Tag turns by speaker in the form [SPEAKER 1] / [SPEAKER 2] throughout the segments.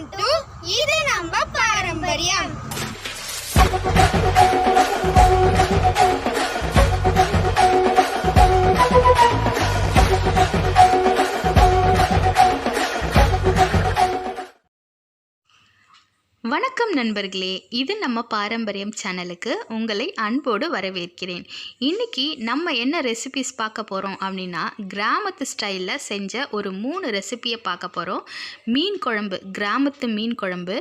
[SPEAKER 1] Welcome to இது நம்ம பாரம்பரியம்.
[SPEAKER 2] வணக்கம் நண்பர்களே இது நம்ம பாரம்பரியம் சேனலுக்கு உங்களை அன்போடு வரவேற்கிறேன். இன்னைக்கு நம்ம என்ன ரெசிபிஸ் பார்க்க போகிறோம் அப்படின்னா கிராமத்து ஸ்டைலில் செஞ்ச ஒரு மூணு ரெசிபியை பார்க்க போகிறோம் மீன் குழம்பு கிராமத்து மீன் குழம்பு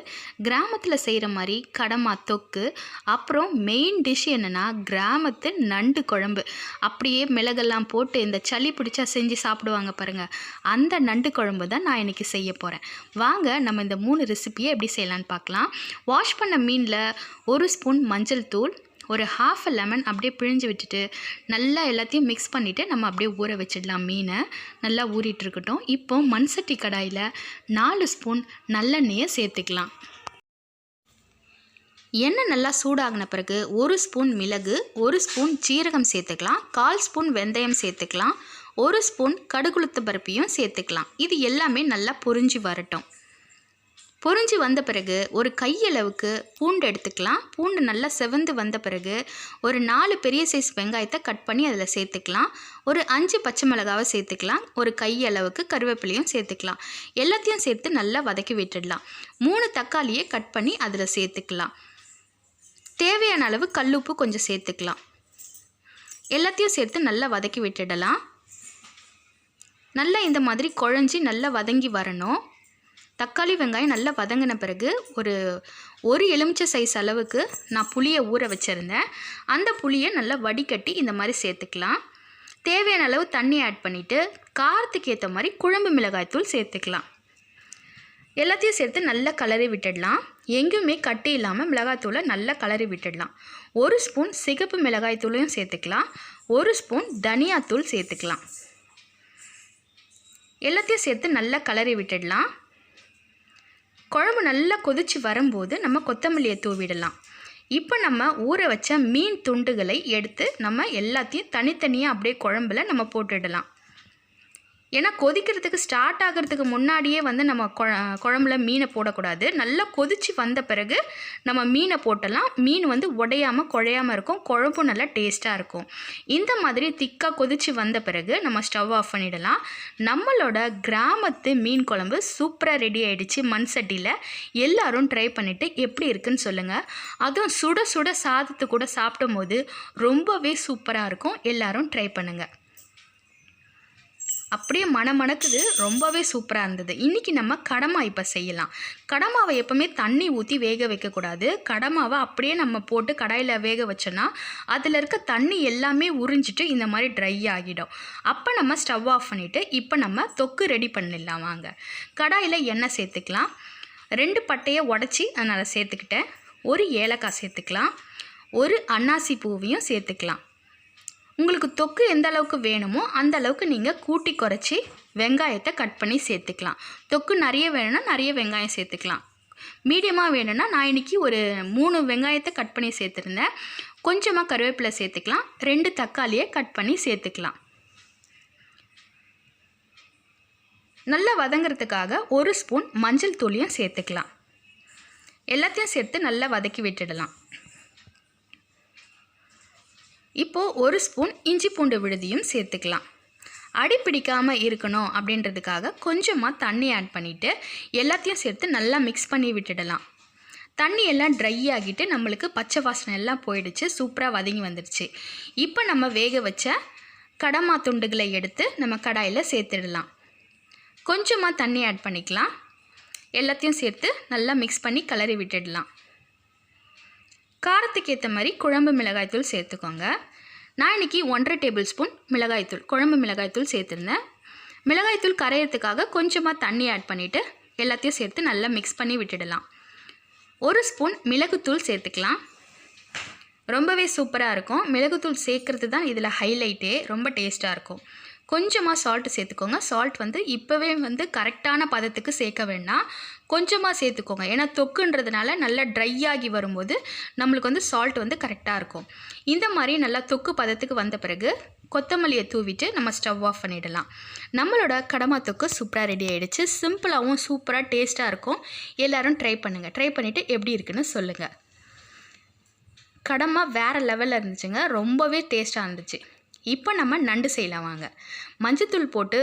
[SPEAKER 2] கிராமத்தில் செய்கிற மாதிரி கடமா தொக்கு அப்புறம் மெயின் டிஷ் என்னென்னா கிராமத்து நண்டு குழம்பு. அப்படியே மிளகெல்லாம் போட்டு இந்த சளி பிடிச்சா செஞ்சு சாப்பிடுவாங்க பாருங்கள் அந்த நண்டு குழம்பு தான் நான் இன்றைக்கி செய்ய போகிறேன் வாங்க நம்ம இந்த மூணு ரெசிபியை எப்படி செய்யலான்னு பார்க்கலாம். வாஷ் பண்ண மீனில் ஒரு ஸ்பூன் மஞ்சள் தூள் ஒரு ஹாஃப் லெமன் அப்படியே பிழிஞ்சு விட்டுட்டு நல்லா எல்லாத்தையும் மிக்ஸ் பண்ணிவிட்டு நம்ம அப்படியே ஊற வச்சிடலாம் மீனை. நல்லா ஊறிட்டு இருக்கட்டும். இப்போ மண் சட்டி கடாயில் நாலு ஸ்பூன் நல்லெண்ணெயை சேர்த்துக்கலாம். எண்ணெய் நல்லா சூடாகின பிறகு ஒரு ஸ்பூன் மிளகு ஒரு ஸ்பூன் சீரகம் சேர்த்துக்கலாம். கால் ஸ்பூன் வெந்தயம் சேர்த்துக்கலாம். ஒரு ஸ்பூன் கடுகுளுத்த பருப்பியும் சேர்த்துக்கலாம். இது எல்லாமே நல்லா பொரிஞ்சு வரட்டும். பொரிஞ்சு வந்த பிறகு ஒரு கையளவுக்கு பூண்டு எடுத்துக்கலாம். பூண்டு நல்லா செவந்து வந்த பிறகு ஒரு நாலு பெரிய சைஸ் வெங்காயத்தை கட் பண்ணி அதில் சேர்த்துக்கலாம். ஒரு அஞ்சு பச்சை மிளகாவை சேர்த்துக்கலாம். ஒரு கையளவுக்கு கருவேப்பிலையும் சேர்த்துக்கலாம். எல்லாத்தையும் சேர்த்து நல்லா வதக்கி விட்டுடலாம். மூணு தக்காளியை கட் பண்ணி அதில் சேர்த்துக்கலாம். தேவையான அளவு கல்லுப்பு கொஞ்சம் சேர்த்துக்கலாம். எல்லாத்தையும் சேர்த்து நல்லா வதக்கி விட்டுடலாம். நல்லா இந்த மாதிரி குழஞ்சி நல்லா வதங்கி வரணும். தக்காளி வெங்காயம் நல்லா வதங்கின பிறகு ஒரு ஒரு எலுமிச்சை சைஸ் அளவுக்கு நான் புளியை ஊற வச்சுருந்தேன். அந்த புளியை நல்லா வடிகட்டி இந்த மாதிரி சேர்த்துக்கலாம். தேவையான அளவு தண்ணி ஆட் பண்ணிவிட்டு காரத்துக்கு ஏற்ற மாதிரி குழம்பு மிளகாய்த்தூள் சேர்த்துக்கலாம். எல்லாத்தையும் சேர்த்து நல்லா கலரி விட்டுடலாம். எங்கேயுமே கட்டி இல்லாமல் மிளகாய்த்தூளை நல்லா கலரி விட்டுடலாம். ஒரு ஸ்பூன் சிகப்பு மிளகாய்த்தூளையும் சேர்த்துக்கலாம். ஒரு ஸ்பூன் தனியாத்தூள் சேர்த்துக்கலாம். எல்லாத்தையும் சேர்த்து நல்லா கலரி விட்டுடலாம். குழம்பு நல்லா கொதிச்சு வரும்போது நம்ம கொத்தமல்லியை தூவிடலாம். இப்போ நம்ம ஊற வச்ச மீன் துண்டுகளை எடுத்து நம்ம எல்லாத்தையும் தனித்தனியாக அப்படியே குழம்புல நம்ம போட்டுடலாம். ஏன்னா கொதிக்கிறதுக்கு ஸ்டார்ட் ஆகிறதுக்கு முன்னாடியே வந்து நம்ம குழம்புல மீனை போடக்கூடாது. நல்லா கொதிச்சு வந்த பிறகு நம்ம மீனை போட்டலாம். மீன் வந்து உடையாமல் குழையாமல் இருக்கும். குழம்பும் நல்லா டேஸ்ட்டாக இருக்கும். இந்த மாதிரி திக்காக கொதிச்சு வந்த பிறகு நம்ம ஸ்டவ் ஆஃப் பண்ணிடலாம். நம்மளோட கிராமத்து மீன் குழம்பு சூப்பராக ரெடி ஆகிடுச்சு மண் சட்டியில் எல்லோரும் ட்ரை பண்ணிவிட்டு எப்படி இருக்குன்னு சொல்லுங்கள் அதுவும் சுட சுட சாதத்து கூட சாப்பிடும் போது ரொம்பவே சூப்பராக இருக்கும். எல்லோரும் ட்ரை பண்ணுங்கள் அப்படியே மணமணக்குது ரொம்பவே சூப்பராக இருந்தது. இன்றைக்கி நம்ம கடமா இப்போ செய்யலாம். கடமாவை எப்போவுமே தண்ணி ஊற்றி வேக வைக்கக்கூடாது. கடமாவை அப்படியே நம்ம போட்டு கடாயில் வேக வச்சோன்னா அதில் இருக்க தண்ணி எல்லாமே உறிஞ்சிட்டு இந்த மாதிரி ட்ரை ஆகிடும். அப்போ நம்ம ஸ்டவ் ஆஃப் பண்ணிவிட்டு இப்போ நம்ம தொக்கு ரெடி பண்ணிடலாம் வாங்க. கடாயில் எண்ணெய் சேர்த்துக்கலாம். ரெண்டு பட்டையை உடச்சி அதனால் சேர்த்துக்கிட்டேன். ஒரு ஏலக்காய் சேர்த்துக்கலாம். ஒரு அன்னாசி பூவையும் சேர்த்துக்கலாம். உங்களுக்கு தொக்கு எந்த அளவுக்கு வேணுமோ அந்த அளவுக்கு நீங்கள் கூட்டி குறைச்சி வெங்காயத்தை கட் பண்ணி சேர்த்துக்கலாம். தொக்கு நிறைய வேணும்னா நிறைய வெங்காயம் சேர்த்துக்கலாம். மீடியமாக வேணும்னா நான் இன்றைக்கி ஒரு மூணு வெங்காயத்தை கட் பண்ணி சேர்த்துருந்தேன். கொஞ்சமாக கருவேப்பிலை சேர்த்துக்கலாம். ரெண்டு தக்காளியை கட் பண்ணி சேர்த்துக்கலாம். நல்லா வதங்கிறதுக்காக ஒரு ஸ்பூன் மஞ்சள் தூளியும் சேர்த்துக்கலாம். எல்லாத்தையும் சேர்த்து நல்லா வதக்கி விட்டுடலாம். இப்போது ஒரு ஸ்பூன் இஞ்சி பூண்டு விழுதியும் சேர்த்துக்கலாம். அடி பிடிக்காமல் இருக்கணும் அப்படின்றதுக்காக கொஞ்சமாக தண்ணி ஆட் பண்ணிவிட்டு எல்லாத்தையும் சேர்த்து நல்லா மிக்ஸ் பண்ணி விட்டுடலாம். தண்ணி எல்லாம் ட்ரை ஆகிட்டு நம்மளுக்கு பச்சை வாசனை எல்லாம் போயிடுச்சு சூப்பராக வதங்கி வந்துடுச்சு இப்போ நம்ம வேக வச்ச கடமா துண்டுகளை எடுத்து நம்ம கடாயில் சேர்த்துடலாம். கொஞ்சமாக தண்ணி ஆட் பண்ணிக்கலாம். எல்லாத்தையும் சேர்த்து நல்லா மிக்ஸ் பண்ணி கலரி விட்டுடலாம். காரத்துக்கு ஏற்ற மாதிரி குழம்பு மிளகாய்த்தூள் சேர்த்துக்கோங்க. நான் இன்றைக்கி ஒன்றரை டேபிள் ஸ்பூன் மிளகாய்த்தூள் குழம்பு மிளகாய்த்தூள் சேர்த்துருந்தேன். மிளகாய்த்தூள் கரையிறதுக்காக கொஞ்சமாக தண்ணி ஆட் பண்ணிவிட்டு எல்லாத்தையும் சேர்த்து நல்லா மிக்ஸ் பண்ணி விட்டுடலாம். ஒரு ஸ்பூன் மிளகுத்தூள் சேர்த்துக்கலாம். ரொம்பவே சூப்பராக இருக்கும். மிளகுத்தூள் சேர்க்குறது தான் இதில் ஹைலைட்டே ரொம்ப டேஸ்ட்டாக இருக்கும். கொஞ்சமாக சால்ட்டு சேர்த்துக்கோங்க. சால்ட் வந்து இப்போவே வந்து கரெக்டான பதத்துக்கு சேர்க்க வேண்டாம். கொஞ்சமாக சேர்த்துக்கோங்க. ஏன்னா தொக்குன்றதுனால நல்லா ட்ரை ஆகி வரும்போது நம்மளுக்கு வந்து சால்ட் வந்து கரெக்டாக இருக்கும். இந்த மாதிரி நல்லா தொக்கு பதத்துக்கு வந்த பிறகு கொத்தமல்லியை தூவிட்டு நம்ம ஸ்டவ் ஆஃப் பண்ணிடலாம். நம்மளோட கடமா தொக்கு சூப்பராக ரெடி ஆகிடுச்சு சிம்பிளாகவும் சூப்பராக டேஸ்ட்டாக இருக்கும். எல்லோரும் ட்ரை பண்ணுங்கள் ட்ரை பண்ணிவிட்டு எப்படி இருக்குன்னு சொல்லுங்கள் கடமா வேறு லெவலில் இருந்துச்சுங்க. ரொம்பவே டேஸ்ட்டாக இருந்துச்சு. இப்போ நம்ம நண்டு செய்யலாம் வாங்க. மஞ்சத்தூள் போட்டு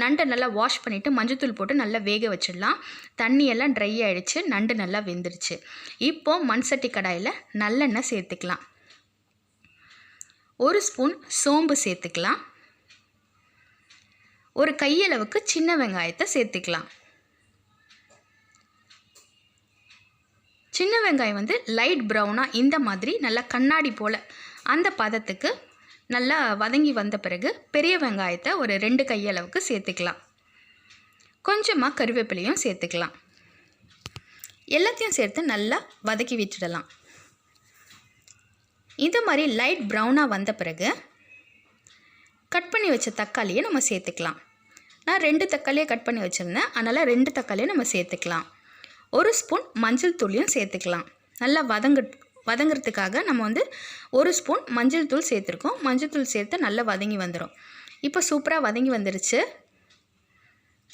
[SPEAKER 2] நண்டை நல்லா வாஷ் பண்ணிவிட்டு மஞ்சத்தூள் போட்டு நல்லா வேக வச்சிடலாம். தண்ணியெல்லாம் ட்ரை ஆகிடுச்சு நண்டு நல்லா வெந்துருச்சு. இப்போ மண் சட்டி கடாயில் நல்லெண்ணெய் சேர்த்துக்கலாம். ஒரு ஸ்பூன் சோம்பு சேர்த்துக்கலாம். ஒரு கையளவுக்கு சின்ன வெங்காயத்தை சேர்த்துக்கலாம். சின்ன வெங்காயம் வந்து லைட் ப்ரௌனாக இந்த மாதிரி நல்லா கண்ணாடி போல் அந்த பதத்துக்கு நல்லா வதங்கி வந்த பிறகு பெரிய வெங்காயத்தை ஒரு ரெண்டு கையளவுக்கு சேர்த்துக்கலாம். கொஞ்சமாக கருவேப்பிலையும் சேர்த்துக்கலாம். எல்லாத்தையும் சேர்த்து நல்லா வதக்கி விட்டுடலாம். இது மாதிரி லைட் ப்ரௌனாக வந்த பிறகு கட் பண்ணி வச்ச தக்காளியை நம்ம சேர்த்துக்கலாம். நான் ரெண்டு தக்காளியை கட் பண்ணி வச்சுருந்தேன். அதனால் ரெண்டு தக்காளியை நம்ம சேர்த்துக்கலாம். ஒரு ஸ்பூன் மஞ்சள் தூளையும் சேர்த்துக்கலாம். நல்லா வதங்க வதங்கிறதுக்காக நம்ம வந்து ஒரு ஸ்பூன் மஞ்சள் தூள் சேர்த்துருக்கோம். மஞ்சள் தூள் சேர்த்து நல்லா வதங்கி வந்துடும் இப்போ சூப்பராக வதங்கி வந்துருச்சு.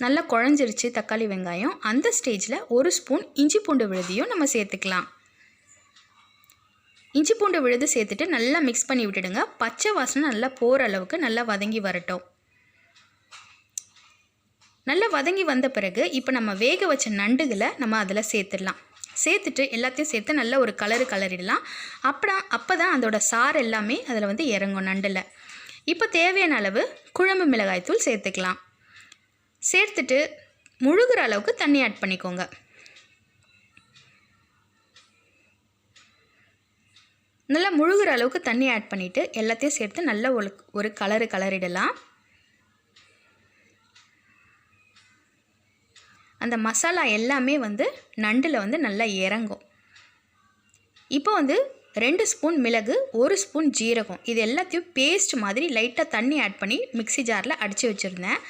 [SPEAKER 2] நல்லா குழஞ்சிருச்சு தக்காளி வெங்காயம். அந்த ஸ்டேஜில் ஒரு ஸ்பூன் இஞ்சி பூண்டு விழுதியும் நம்ம சேர்த்துக்கலாம். இஞ்சி பூண்டு விழுது சேர்த்துட்டு நல்லா மிக்ஸ் பண்ணி விட்டுடுங்க. பச்சை வாசனை நல்லா போகிற அளவுக்கு நல்லா வதங்கி வரட்டும். நல்லா வதங்கி வந்த பிறகு இப்போ நம்ம வேக வச்ச நண்டுகளை நம்ம அதில் சேர்த்துடலாம். சேர்த்துட்டு எல்லாத்தையும் சேர்த்து நல்ல ஒரு கலரு கலரிடலாம். அப்படா அப்போ தான் அதோட சாறு எல்லாமே அதில் வந்து இறங்கும் நண்டில். இப்போ தேவையான அளவு குழம்பு மிளகாய்த்தூள் சேர்த்துக்கலாம். சேர்த்துட்டு முழுகிற அளவுக்கு தண்ணி ஆட் பண்ணிக்கோங்க. நல்லா முழுகிற அளவுக்கு தண்ணி ஆட் பண்ணிவிட்டு எல்லாத்தையும் சேர்த்து நல்ல ஒரு ஒரு கலரு கலரிடலாம். அந்த மசாலா எல்லாமே வந்து நண்டில் வந்து நல்லா இறங்கும். இப்போ வந்து ரெண்டு ஸ்பூன் மிளகு ஒரு ஸ்பூன் ஜீரகம். இது எல்லாத்தையும் பேஸ்ட் மாதிரி லைட்டாக தண்ணி ஆட் பண்ணி மிக்ஸி ஜாரில் அடித்து வச்சுருந்தேன்.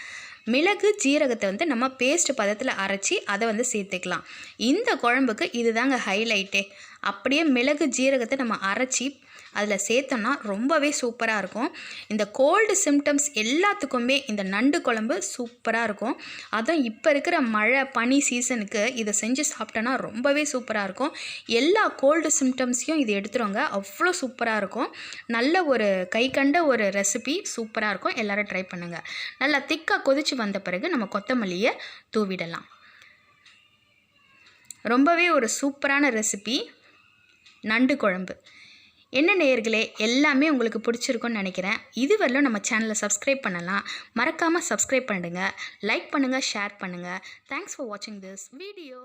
[SPEAKER 2] மிளகு ஜீரகத்தை வந்து நம்ம பேஸ்ட் பதத்தில் அரைச்சி அதை வந்து சேர்த்துக்கலாம். இந்த குழம்புக்கு இதுதாங்க ஹைலைட்டே அப்படியே மிளகு ஜீரகத்தை நம்ம அரைச்சி அதில் சேர்த்தோன்னா ரொம்பவே சூப்பராக இருக்கும். இந்த கோல்டு சிம்டம்ஸ் எல்லாத்துக்குமே இந்த நண்டு குழம்பு சூப்பராக இருக்கும். அதுவும் இப்போ இருக்கிற மழை பனி சீசனுக்கு இதை செஞ்சு சாப்பிட்டோன்னா ரொம்பவே சூப்பராக இருக்கும். எல்லா கோல்டு சிம்டம்ஸையும் இது எடுத்துருவாங்க. அவ்வளோ சூப்பராக இருக்கும். நல்ல ஒரு கை கண்ட ஒரு ரெசிபி சூப்பராக இருக்கும். எல்லோரும் ட்ரை பண்ணுங்கள் நல்லா திக்காக கொதிச்சு வந்த பிறகு நம்ம கொத்தமல்லியை தூவிடலாம். ரொம்பவே ஒரு சூப்பரான ரெசிபி நண்டு குழம்பு. என்ன நேயர்களே எல்லாமே உங்களுக்கு பிடிச்சிருக்கும்னு நினைக்கிறேன். இதுவரையிலும் நம்ம சேனலை சப்ஸ்கிரைப் பண்ணலாம். மறக்காமல் சப்ஸ்கிரைப் பண்ணுங்கள் லைக் பண்ணுங்கள் ஷேர் பண்ணுங்கள் தேங்க்ஸ் ஃபார் வாட்சிங் திஸ் வீடியோ